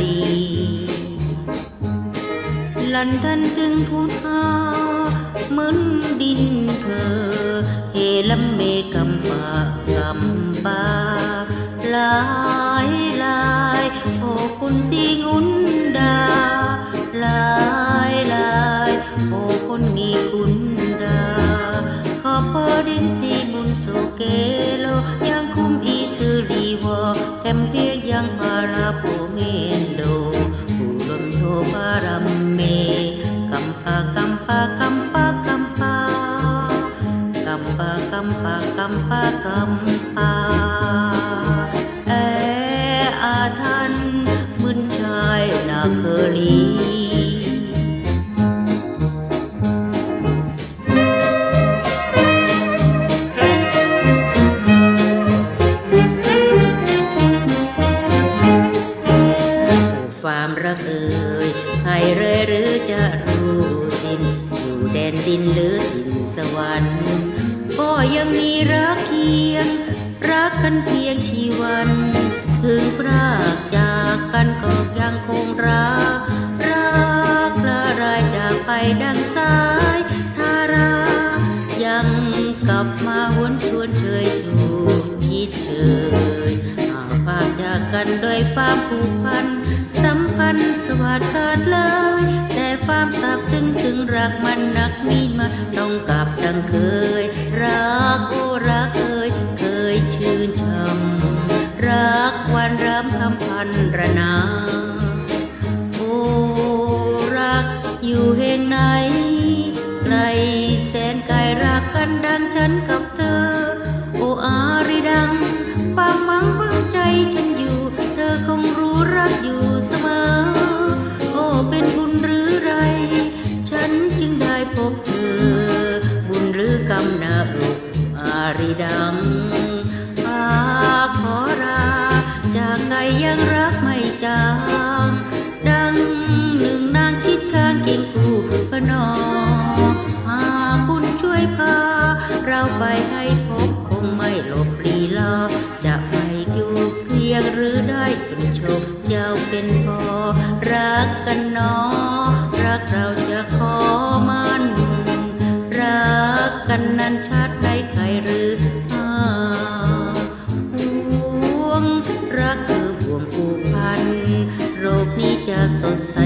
รี ลันทันถึงพุทธาเหมือนดินเธอเฮลัมเมกัมปากัมปาลายลายโอ้คนสิงุนดาลายลายโอ้คนมีคุณดาขอพอดินสีมุนโซเกโลยังคุมอีสุรีวอแคมเพียงยังฮาราโป endo Pulon to parame Kampa kampa kampa kampa Kampa kampa kampa kampa เลยหรือจะรู้สิ้นอยู่แดนดินหรือถิ่นสวรรค์ ก็ยังมีรักเคียง รักกันเพียงชีวัน ถึงพรากจากกันก็ยังคงรัก รักละรายจากไปดังสายทารา ยังกลับมาวนชวนเคยถูกชิดเชยหากพากจากกันด้วยความผูกพัน นธ์สวัสดิ์ขาดเลย แต่ความซาบซึ้งถึงรักมันนักมีมาต้องกลับดังเคย รักโอ้รักเอ่ยเคยชื่นชมรักวันรำคำพันระนาโอ้รักอยู่แห่งไหนไกลแสนไกลรักกันดังฉันกับเธอ โอ้อาริดังความ ริดังอาขอราจากไกลยังรักไม่จางดังหนึ่งนางชิดข้างก่งคู่พนอหาคุณช่วยพา เราไปให้พบคงไม่หลบลีลาจะไม่อยู่เพียงหรือได้เป็นชมเจ้าเป็นพอรักกันนอรักเราจะขอมันรักกันนั้นชัด ผูกพันโลกนี้จะสดใส